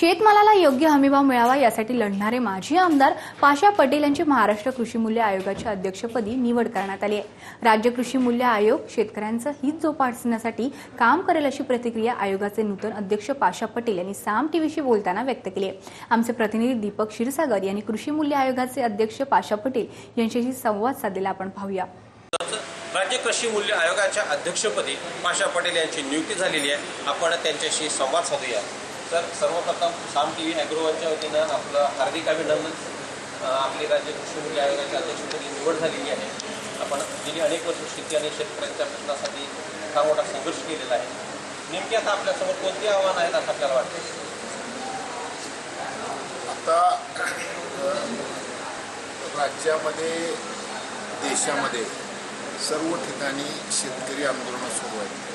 शेतमालाला योग्य हमीभाव मिळावा यासाठी लढणारे माजी आमदार पाशा पटेल यांची महाराष्ट्र कृषी मूल्य आयोगाच्या अध्यक्षपदी निवड करण्यात आली आहे. राज्य कृषी मूल्य आयोग शेतकऱ्यांचं हित जोपासण्यासाठी काम करेल अशी प्रतिक्रिया आयोगाचे नूतन अध्यक्ष पाशा पटेल यांनी साम टीव्हीशी बोलताना व्यक्त केली आहे. आमचे प्रतिनिधी दीपक क्षीरसागर यांनी कृषी मूल्य आयोगाचे अध्यक्ष पाशा पटेल यांच्याशी संवाद साधलेला आपण पाहूया. राज्य कृषी मूल्य आयोगाच्या अध्यक्षपदी पाशा पटेल यांची नियुक्ती झालेली आहे. आपण त्यांच्याशी संवाद साधूया. तर सर्वप्रथम साम टी व्ही ॲग्रोवनच्या वतीनं आपलं हार्दिक अभिनंदन. आपली राज्य कृषी मूल्य आयोगाच्या अध्यक्षपदी निवड झालेली आहे. आपण गेली अनेक वर्ष शेती आणि शेतकऱ्यांच्या प्रश्नासाठी फार मोठा संघर्ष केलेला आहे. नेमकी आता आपल्यासमोर कोणती आव्हानं आहेत असं आपल्याला वाटतं आता राज्यामध्ये देशामध्ये सर्व ठिकाणी शेतकरी आंदोलनं सुरू आहेत.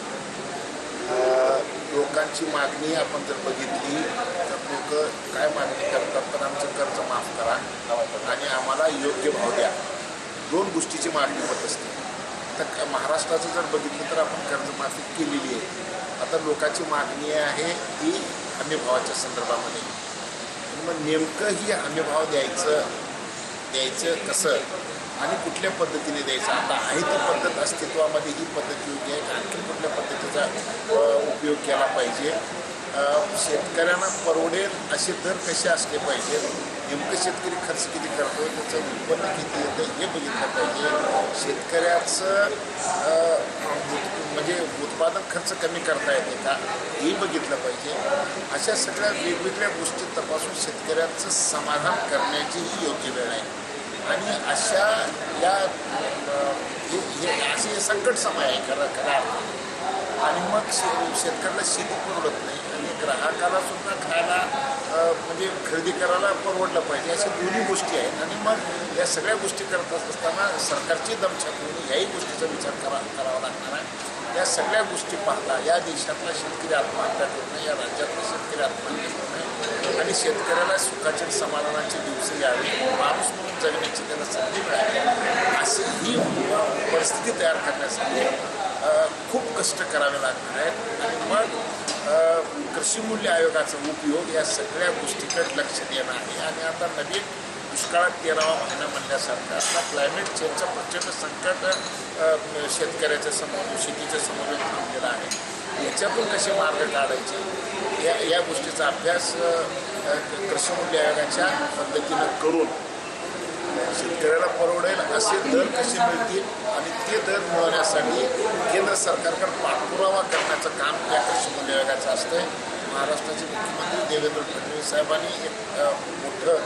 लोकांची मागणी आपण जर बघितली तर लोक काय मागणी करतात तर आमचं कर्ज माफ करा आणि आम्हाला योग्य भाव द्या. दोन गोष्टीची मागणी होत असते. तर महाराष्ट्राचं जर बघितलं तर आपण कर्जमाफी केलेली आहे. आता लोकांची मागणी आहे ती हमीभावाच्या संदर्भामध्ये. मग नेमकं ही हमीभाव द्यायचं द्यायचं कसं? आणि कुठल्या पद्धतीने द्यायचा? आता आहे ती पद्धत अस्तित्वामध्ये ही पद्धत योग्य आहे आणखी कुठल्या पद्धतीचा उपयोग केला पाहिजे? शेतकऱ्यांना परवडेल असे दर कसे असले पाहिजेत? नेमकं शेतकरी खर्च किती करतो? त्याचं उत्पन्न किती येतं? हे बघितलं पाहिजे. शेतकऱ्याचं म्हणजे उत्पादन खर्च कमी करता येते का? हे बघितलं पाहिजे. अशा सगळ्या वेगवेगळ्या गोष्टी तपासून शेतकऱ्यांचं समाधान करण्याची ही योग्य वेळ आहे. आणि अशा या असे हे संकट समय आहे खरं खरा आणि मग शे शेतकऱ्याला शेती परवडत नाही. आणि ग्राहकाला सुद्धा खायला म्हणजे खरेदी करायला परवडलं पाहिजे. अशा दोन्ही गोष्टी आहेत. आणि मग या सगळ्या गोष्टी करत असताना सरकारची दमछाक याही गोष्टीचा विचार करा करावा लागणार आहे. या सगळ्या गोष्टी पाहता या देशातला शेतकरी आत्महत्या करू नये या राज्यातला शेतकरी आत्महत्या आणि शेतकऱ्याला सुखाचे आणि समाधानाचे दिवस यावे माणूस म्हणून जगण्याची त्यांना संधी मिळावी अशी ही परिस्थिती तयार करण्यासाठी खूप कष्ट करावे लागणार आहेत. आणि मग कृषीमूल्य कृषी मूल्य आयोगाचा उपयोग या सगळ्या गोष्टीकडे लक्ष देणं आहे. आणि आता नवीन दुष्काळात तेरावा महिना म्हणल्यासारखं आता क्लायमेट चेंजचं प्रचंड संकट शेतकऱ्याच्या समोर शेतीच्या समोर थांबलेलं आहे. याच्यातून कसे मार्ग काढायचे? या या गोष्टीचा अभ्यास अ, कृषी मूल्य आयोगाच्या पद्धतीनं करून शेतकऱ्याला परवडेल असे दर कसे मिळतील आणि ते दर मिळवण्यासाठी केंद्र सरकारकडे पाठपुरावा करण्याचं काम या कृषी मूल्य आयोगाचं असतंय. महाराष्ट्राचे मुख्यमंत्री देवेंद्र फडणवीस साहेबांनी एक मोठं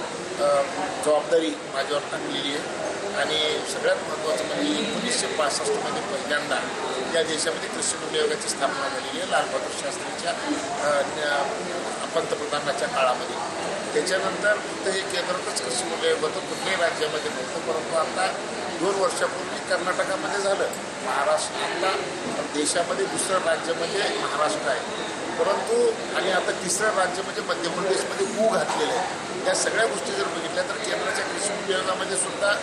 जबाबदारी माझ्यावर टाकलेली आहे. आणि सगळ्यात महत्त्वाचं म्हणजे एकोणीसशे पासष्टमध्ये पहिल्यांदा या देशामध्ये कृषी मूल्य आयोगाची स्थापना झालेली आहे लालबहादूर शास्त्रीच्या पंतप्रधानाच्या काळामध्ये. त्याच्यानंतर फक्त हे केंद्रातच कृषी मूल्य होतं कुठल्याही राज्यामध्ये नव्हतं परंतु आता दोन वर्षापूर्वी कर्नाटकामध्ये झालं. महाराष्ट्र आता देशामध्ये दुसरं राज्य म्हणजे महाराष्ट्र आहे. परंतु आणि आता तिसरं राज्य म्हणजे मध्य प्रदेशमध्ये ऊ घातलेलं आहे. या सगळ्या गोष्टी जर बघितल्या तर केंद्राच्या कृषी विभागामध्ये सुद्धा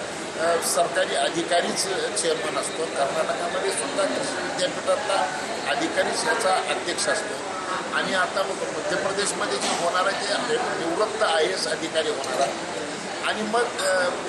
सरकारी अधिकारीच चेअरमन असतो. कर्नाटकामध्ये सुद्धा कृषी विद्यापीठातला अधिकारीच याचा अध्यक्ष असतो. आणि आता मग मध्य प्रदेशमध्ये जे होणार आहे ते निवृत्त आय एस अधिकारी होणार आहे आणि मग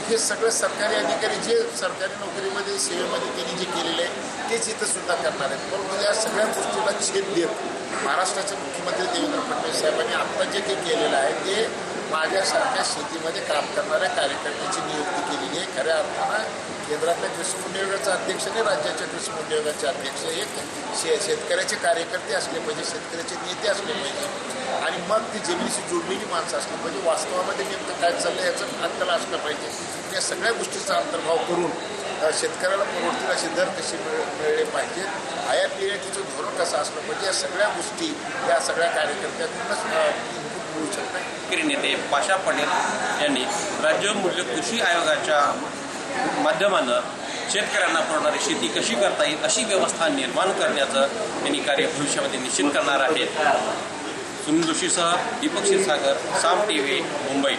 हे सगळे सरकारी अधिकारी जे सरकारी नोकरीमध्ये सेवेमध्ये त्यांनी जे केलेले आहे तेच इथं सुद्धा करणार आहेत. परंतु म्हणजे या सगळ्या गोष्टीला छेद देत महाराष्ट्राचे मुख्यमंत्री देवेंद्र फडणवीस साहेबांनी आत्ता जे काही केलेलं आहे ते माझ्यासारख्या शेतीमध्ये काम करणाऱ्या कार्यकर्त्याची नियुक्ती केलेली आहे. खऱ्या अर्थानं केंद्रातल्या कृषी मूल्य अध्यक्ष आणि राज्याच्या कृषी उद्योगाचे अध्यक्ष एक शे शेतकऱ्याचे कार्यकर्ते असले पाहिजे शेतकऱ्याचे नेते असले पाहिजे. आणि मग ती जमिनीशी जोडलेली माणसं असली पाहिजे. वास्तवामध्ये नेमकं काय चाललं याचं अंतर असलं पाहिजे. या सगळ्या गोष्टीचा अंतर्भाव करून शेतकऱ्याला परवडतील असे दर कसे मिळ मिळले पाहिजेत आयात निर्यातीचं धोरण कसं असलं पाहिजे? या सगळ्या गोष्टी या सगळ्या कार्यकर्त्यांतूनच इनपुट मिळू शकतात किरी नेते पाशा पटेल यांनी राज्य मूल्य कृषी आयोगाच्या माध्यमानं शेतकऱ्यांना पुरवणारी शेती कशी करता येईल अशी व्यवस्था निर्माण करण्याचं त्यांनी कार्य भविष्यामध्ये निश्चित करणार आहेत. सुनील जोशीसह दीपक क्षीरसागर साम टी व्ही मुंबई.